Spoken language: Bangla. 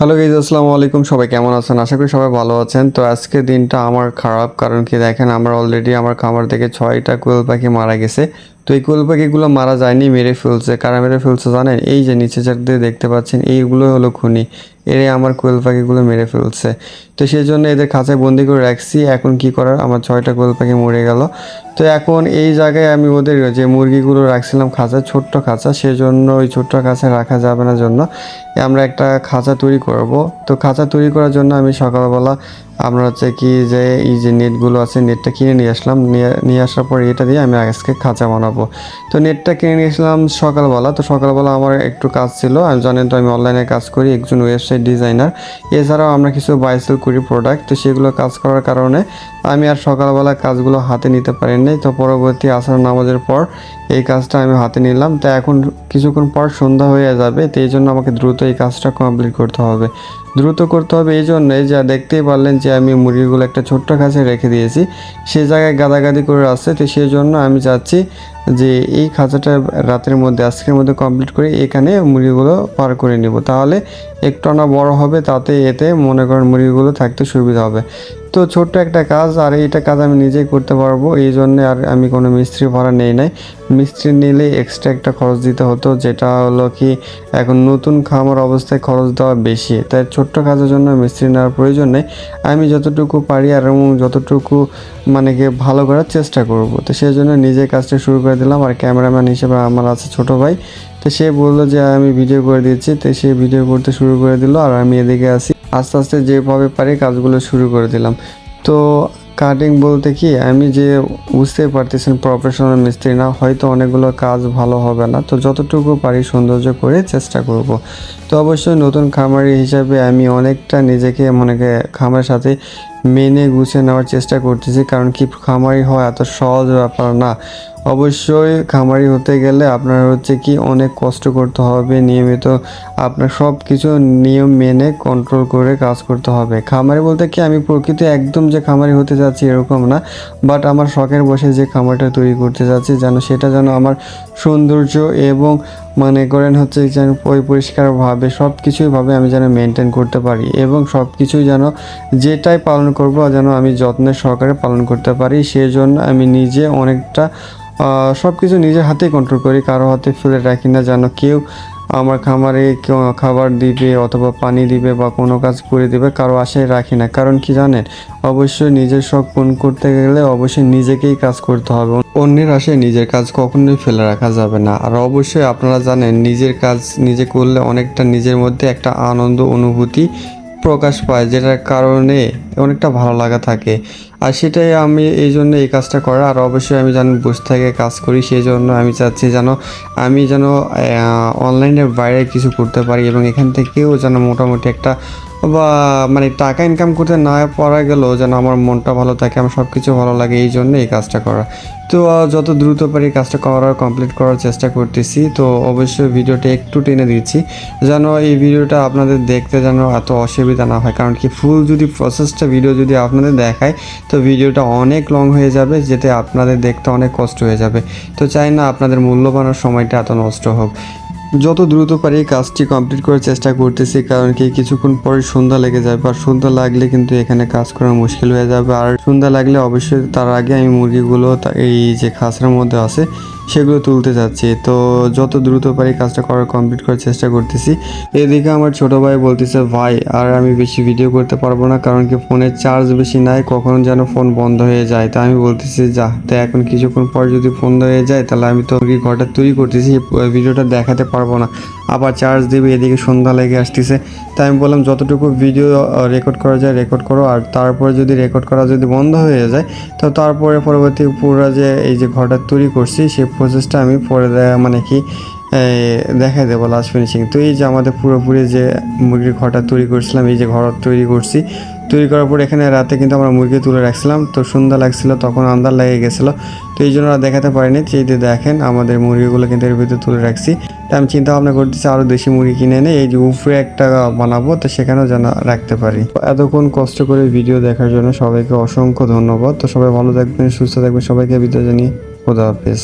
হ্যালো গাইজ আসসালামু আলাইকুম। সবাই কেমন আছেন? আশা করি সবাই ভালো আছেন। তো আজকে দিনটা আমার খারাপ, কারণ কি দেখেন, আমার অলরেডি আমার খামার থেকে ছয়টা কোয়েল পাখি মারা গেছে। তো এই কোয়েল পাখিগুলো মারা যায়নি, মেরে ফেলছে। কারা মেরে ফেলছে জানেন? এই যে নিচে দিয়ে দেখতে পাচ্ছেন এইগুলো হলো খুনি। এরাই আমার কোয়েল পাখিগুলো মেরে ফেলছে। তো সেই জন্য এদের খাঁচায় বন্দি করে রাখছি। এখন কি করার? আমার ছয়টা কোয়েল পাখি মরে গেল। তো এখন এই জায়গায় আমি ওদের যে মুরগিগুলো রাখছিলাম খাঁচা ছোট্ট খাঁচা, সেজন্য ওই ছোট্ট খাঁচা রাখা যাবে না জন্য। আমরা একটা খাঁচা তৈরি করব। তো খাঁচা তৈরি করার জন্য আমি সকালবেলা আমরা হচ্ছে কি যে, এই যে নেটগুলো আছে নেটটা কিনে নিয়ে আসলাম। নিয়ে নিয়ে আসার পর এটা দিয়ে আমি আজকে খাঁচা বানাবো। তো নেটটা কিনে নিয়ে আসলাম সকালবেলা। তো সকালবেলা আমার একটু কাজ ছিল। আমি জানেন তো আমি অনলাইনে কাজ করি, একজন ওয়েবসাইট ডিজাইনার এছাড়াও আমরা কিছু বাইসেল করি প্রোডাক্ট তো সেগুলো কাজ করার কারণে আমি আর সকালবেলা কাজগুলো হাতে নিতে পারিনি তো পরবর্তী আসার নামাজের পর এই কাজটা আমি হাতে নিলাম। তো এখন কিছুক্ষণ পর সন্ধ্যা হয়ে যাবে। তো এই জন্য আমাকে দ্রুত এই কাজটা কমপ্লিট করতে হবে। দ্রুত করতে হবে এই জন্যই যা, দেখতেই পারলেন যে আমি মুরগিগুলো একটা ছোট্ট খাঁচে রেখে দিয়েছি, সে জায়গায় গাদাগাদি করে আসছে, তো সেই জন্য আমি চাচ্ছি যে এই খাঁচাটা রাতের মধ্যে, আজকের মধ্যে কমপ্লিট করে এখানে মুরগিগুলো পার করে নিব। তাহলে একটু না বড় হবে, তাতে এতে মনে করেন মুরগিগুলো থাকতে সুবিধা হবে। তো ছোট্ট একটা কাজ, আর এইটা কাজ আমি নিজেই করতে পারব। এই জন্য আর আমি কোনো মিস্ত্রি ভাড়া নেই নাই। মিস্ত্রি নিলে এক্সট্রা একটা খরচ দিতে হতো, যেটা হলো কি, এখন নতুন খামার অবস্থায় খরচ দেওয়া বেশি। তাই ছোট্ট কাজের জন্য মিস্ত্রি নেওয়ার প্রয়োজন নেই। আমি যতটুকু পারি আর এবং যতটুকু মানে কি ভালো করার চেষ্টা করব। তো সেই জন্য নিজে কাজটা শুরু করে দিলাম। আর ক্যামেরাম্যান হিসেবে আমার আছে ছোট ভাই। তো সে বলল যে, আমি ভিডিও করে দিচ্ছি। তো সে ভিডিও করতে শুরু করে দিল। আর আমি এদিকে আসি আস্তে আস্তে যেভাবে পারি কাজগুলো শুরু করে দিলাম। তো কাটিং বলতে কি, আমি যে বুঝতেই পারতেছেন প্রফেশনাল মিস্ত্রি না, হয়তো অনেকগুলো কাজ ভালো হবে না। তো যতটুকু পারি সৌন্দর্য করে চেষ্টা করব। তো অবশ্যই নতুন খামারি হিসাবে আমি অনেকটা নিজেকে মনে খামারের সাথে মেনে গুছিয়ে নেওয়ার চেষ্টা করতেছি, কারণ কি খামারি হওয়া এত সহজ ব্যাপার না। অবশ্যই খামারি হতে গেলে আপনার হচ্ছে কি অনেক কষ্ট করতে হবে। নিয়মিত আপনার সব কিছু নিয়ম মেনে কন্ট্রোল করে কাজ করতে হবে। খামারি বলতে কি আমি প্রকৃতি একদম যে খামারি হতে যাচ্ছি এরকম না বাট আমার শখের বসে যে খামারটা তৈরি করতে যাচ্ছি যেন সেটা যেন আমার সৌন্দর্য এবং মানে করেন হচ্ছে যেন ওই পরিষ্কারভাবে সব কিছুইভাবে আমি যেন মেনটেন করতে পারি এবং সব কিছুই যেন যেটাই পালন করব যেন আমি যত্নের সহকারে পালন করতে পারি। সেজন্য আমি নিজে অনেকটা সব কিছু নিজের হাতেই কন্ট্রোল করি, কারও হাতে ফেলে রাখি না যেন কেউ আমার খামারে কেউ খাবার দিবে অথবা পানি দিবে বা কোনো কাজ করে দিবে, কারও আশায় রাখি না। কারণ কি জানেন? অবশ্যই নিজের শখ পূরণ করতে গেলে অবশ্যই নিজেকেই কাজ করতে হবে। অন্যের আশায় নিজের কাজ কখনোই ফেলে রাখা যাবে না। আর অবশ্যই আপনারা জানেন, নিজের কাজ নিজে করলে অনেকটা নিজের মধ্যে একটা আনন্দ, অনুভূতি প্রকাশ পায়, যেটার কারণে অনেকটা ভালো লাগা থাকে। আর সেটাই আমি এই জন্য এই কাজটা করা, আর অবশ্যই আমি যেন বসে থেকে কাজ করি, সেই জন্য আমি চাচ্ছি যেন আমি যেন অনলাইনের বাইরে কিছু করতে পারি এবং এখান থেকেও যেন মোটামুটি একটা বা মানে টাকা ইনকাম করতে না পারা গেলেও যেন আমার মনটা ভালো থাকে, আমার সব কিছু ভালো লাগে, এই জন্য এই কাজটা করা। তো যত দ্রুত পারি কাজটা করার কমপ্লিট করার চেষ্টা করতেছি। তো, অবশ্যই ভিডিওটা একটু টেনে দিচ্ছি, যেন এই ভিডিওটা আপনাদের দেখতে যেন এত অসুবিধা না হয়। কারণ কি ফুল যদি প্রসেসটা ভিডিও যদি আপনাদের দেখায়, তো ভিডিওটা অনেক লং হয়ে যাবে, যেতে আপনাদের দেখতে অনেক কষ্ট হয়ে যাবে। তো চাই না আপনাদের মূল্যবান সময়টা এত নষ্ট হোক। যত দ্রুত পারি কাজটি কমপ্লিট করার চেষ্টা করতেছি, কারণ কি কিছুক্ষণ পরে সন্ধ্যা লেগে যাবে। আর সন্ধ্যা লাগলে কিন্তু এখানে কাজ করা মুশকিল হয়ে যাবে। আর সন্ধ্যা লাগলে অবশ্যই তার আগে আমি মুরগিগুলো এই যে খাঁচড়ার মধ্যে আছে সেগুলো তুলতে যাচ্ছি। তো যত দ্রুত পারি কাজটা করার কমপ্লিট করার চেষ্টা করতেছি। এদিকে আমার ছোট ভাই বলতেছে, ভাই, আর আমি বেশি ভিডিও করতে পারব না কারণ কি ফোনের চার্জ বেশি নাই, কখনো যেন ফোন বন্ধ হয়ে যায়। তা আমি বলতেছি, যা, তো এখন কিছুক্ষণ পর যদি ফোন হয়ে যায়, তাহলে আমি তো ঘরটা তৈরি করতেছি ভিডিওটা দেখাতে পারব না। আবার চার্জ দিবে, এদিকে সন্ধ্যা লেগে আসতেছে। তাই আমি বললাম, যতটুকু ভিডিও রেকর্ড করা যায় রেকর্ড করো। আর তারপরে যদি রেকর্ড করা যদি বন্ধ হয়ে যায়, তো তারপরে পরবর্তী পুরো যে, এই যে ঘরটা তৈরি করছি সেই প্রসেসটা আমি পরে মানে কি দেখাই দেবো লাস্ট ফিনিশিং তো এই যে আমাদের পুরোপুরি যে মুরগির ঘরটা তৈরি করছিলাম, এই যে ঘর তৈরি করছি তৈরি করার পর এখানে রাতে কিন্তু আমরা মুরগি তুলে রাখছিলাম। তো সন্ধ্যা লাগছিল, তখন আন্দার লেগে গেছিল। তো এই জন্য দেখাতে পারিনি। যে দেখেন, আমাদের মুরগিগুলো কিন্তু এর ভিতরে তুলে রাখছি। তো আমি চিন্তা ভাবনা করতেছি আরও দেশি মুরগি কিনে এনে এই যে উপরে একটা বানাবো, তো সেখানেও যেন রাখতে পারি। এতক্ষণ কষ্ট করে ভিডিও দেখার জন্য সবাইকে অসংখ্য ধন্যবাদ। তো সবাই ভালো থাকবেন, সুস্থ থাকবেন। সবাইকে বিদায় জানিয়ে খোদা হাফেজ।